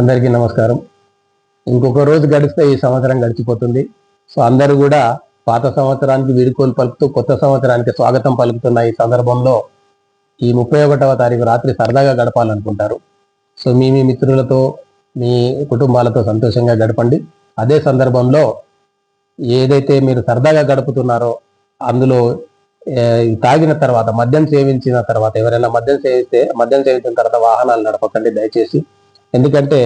అందరికీ నమస్కారం. ఇంకొక రోజు గడిస్తే ఈ సంవత్సరం గడిచిపోతుంది. సో అందరూ కూడా పాత సంవత్సరానికి వీడుకోలు పలుకుతూ కొత్త సంవత్సరానికి స్వాగతం పలుకుతున్న ఈ సందర్భంలో ఈ ముప్పై ఒకటవ తారీఖు రాత్రి సరదాగా గడపాలనుకుంటారు. సో మీ మీ మిత్రులతో మీ కుటుంబాలతో సంతోషంగా గడపండి. అదే సందర్భంలో ఏదైతే మీరు సరదాగా గడుపుతున్నారో అందులో తాగిన తర్వాత మద్యం సేవించిన తర్వాత ఎవరైనా మద్యం సేవిస్తే మద్యం సేవించిన తర్వాత వాహనాలు నడపకండి. దయచేసి ఎందుకంటే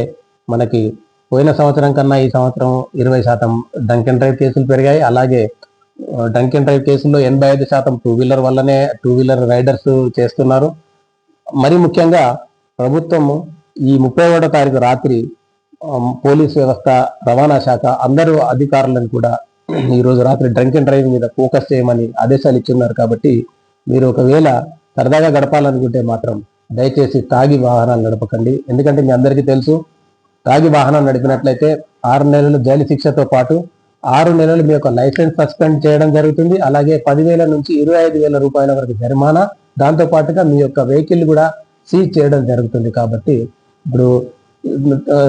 మనకి పోయిన సంవత్సరం కన్నా ఈ సంవత్సరం ఇరవై శాతం డంకెన్ డ్రైవ్ కేసులు పెరిగాయి. అలాగే డంకెన్ డ్రైవ్ కేసుల్లో ఎనభై ఐదు శాతం టూ వీలర్ వల్లనే టూ వీలర్ రైడర్స్ చేస్తున్నారు. మరి ముఖ్యంగా ప్రభుత్వం ఈ ముప్పై ఒకటో తారీఖు రాత్రి పోలీస్ వ్యవస్థ రవాణా శాఖ అందరూ అధికారులను కూడా ఈ రోజు రాత్రి డ్రంక్ అండ్ డ్రైవ్ మీద ఫోకస్ చేయమని ఆదేశాలు ఇచ్చున్నారు. కాబట్టి మీరు ఒకవేళ సరదాగా గడపాలనుకుంటే మాత్రం దయచేసి తాగి వాహనాలు నడపకండి. ఎందుకంటే మీ అందరికీ తెలుసు తాగి వాహనం నడిపినట్లయితే ఆరు నెలలు జైలు శిక్షతో పాటు ఆరు నెలలు మీ యొక్క లైసెన్స్ సస్పెండ్ చేయడం జరుగుతుంది. అలాగే పదివేల నుంచి ఇరవై ఐదు వేల రూపాయల వరకు జరిమానా. దాంతో పాటుగా మీ యొక్క వెహికల్ కూడా సీజ్ చేయడం జరుగుతుంది కాబట్టి ఇప్పుడు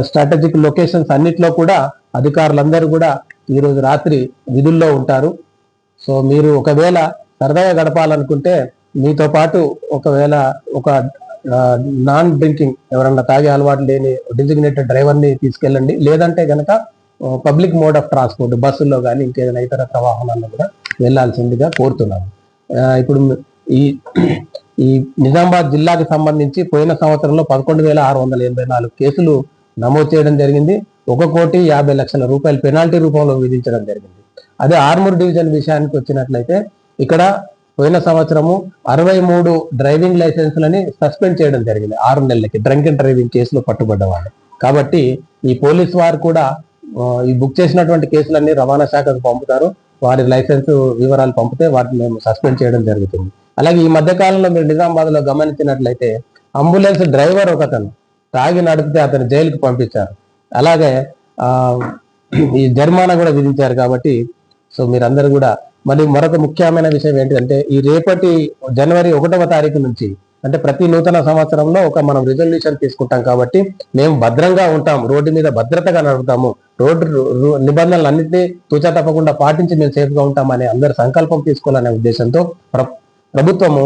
స్ట్రాటజిక్ లొకేషన్స్ అన్నిట్లో కూడా అధికారులందరూ కూడా ఈరోజు రాత్రి విధుల్లో ఉంటారు. సో మీరు ఒకవేళ సరదాగా గడపాలనుకుంటే మీతో పాటు ఒకవేళ ఒక నాన్ డ్రింకింగ్ ఎవరన్నా తాగే అలవాటు లేని డిజిగ్నేటెడ్ డ్రైవర్ని తీసుకెళ్ళండి. లేదంటే గనక పబ్లిక్ మోడ్ ఆఫ్ ట్రాన్స్పోర్ట్ బస్సుల్లో కానీ ఇంకేదైనా ఇతర వాహనాల్లో కూడా వెళ్ళాల్సిందిగా కోరుతున్నాను. ఇప్పుడు ఈ ఈ నిజామాబాద్ జిల్లాకి సంబంధించి పోయిన సంవత్సరంలో పదకొండు వేల ఆరు వందల ఎనభై నాలుగు కేసులు నమోదు చేయడం జరిగింది. ఒక కోటి యాభై లక్షల రూపాయలు పెనాల్టీ రూపంలో విధించడం జరిగింది. అదే ఆర్మూర్ డివిజన్ విషయానికి వచ్చినట్లయితే ఇక్కడ పోయిన సంవత్సరము అరవై మూడు డ్రైవింగ్ లైసెన్సులని సస్పెండ్ చేయడం జరిగింది. ఆరు నెలలకి డ్రంక్ అండ్ డ్రైవింగ్ కేసులో పట్టుబడ్డవాళ్ళు కాబట్టి ఈ పోలీస్ వారు కూడా ఈ బుక్ చేసినటువంటి కేసులన్నీ రవాణా శాఖకు పంపుతారు. వారి లైసెన్స్ వివరాలు పంపితే వాటిని మేము సస్పెండ్ చేయడం జరుగుతుంది. అలాగే ఈ మధ్య కాలంలో మీరు నిజామాబాద్లో గమనించినట్లయితే అంబులెన్స్ డ్రైవర్ ఒకతను తాగి నడిపితే అతను జైలుకు పంపించారు. అలాగే ఈ జరిమానా కూడా విధించారు కాబట్టి సో మీరందరూ కూడా మరి మరొక ముఖ్యమైన విషయం ఏంటంటే ఈ రేపటి జనవరి ఒకటవ తారీఖు నుంచి అంటే ప్రతి నూతన సంవత్సరంలో ఒక మనం రిజల్యూషన్ తీసుకుంటాం కాబట్టి మేము భద్రంగా ఉంటాం రోడ్డు మీద భద్రతగా నడుపుతాము రోడ్డు నిబంధనలు అన్నింటినీ తూచా తప్పకుండా పాటించి మేము సేఫ్గా ఉంటామని అందరు సంకల్పం తీసుకోవాలనే ఉద్దేశంతో ప్రభుత్వము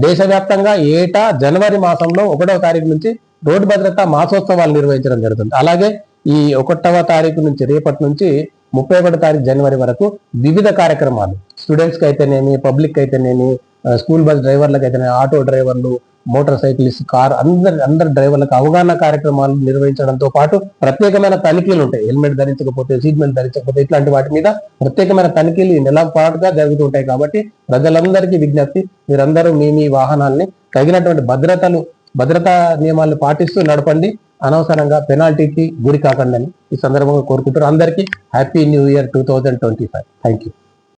దేశవ్యాప్తంగా ఏటా జనవరి మాసంలో ఒకటవ తారీఖు నుంచి రోడ్డు భద్రత మాసోత్సవాలు నిర్వహించడం జరుగుతుంది. అలాగే ఈ ఒకటవ తారీఖు నుంచి రేపటి నుంచి ముప్పై ఒకటో తారీఖు జనవరి వరకు వివిధ కార్యక్రమాలు. స్టూడెంట్స్కి అయితేనేమి పబ్లిక్ అయితేనేమి స్కూల్ బస్ డ్రైవర్లకు అయితేనే ఆటో డ్రైవర్లు మోటార్ సైకిల్స్ కార్ అందరి అందరి డ్రైవర్లకు అవగాహన కార్యక్రమాలు నిర్వహించడంతో పాటు ప్రత్యేకమైన తనిఖీలు ఉంటాయి. హెల్మెట్ ధరించకపోతే సీట్ బెల్ట్ ధరించకపోతే ఇట్లాంటి వాటి మీద ప్రత్యేకమైన తనిఖీలు ఈ నెల పాటుగా జరుగుతుంటాయి కాబట్టి ప్రజలందరికీ విజ్ఞప్తి మీరందరూ మీ మీ వాహనాల్ని తగినటువంటి భద్రతలు భద్రతా నియమాలను పాటిస్తూ నడపండి. అనవసరంగా పెనాల్టీకి గురి కాకండి ఈ సందర్భంగా కోరుకుంటున్నారు. అందరికీ happy new year two thousand twenty five. Thank you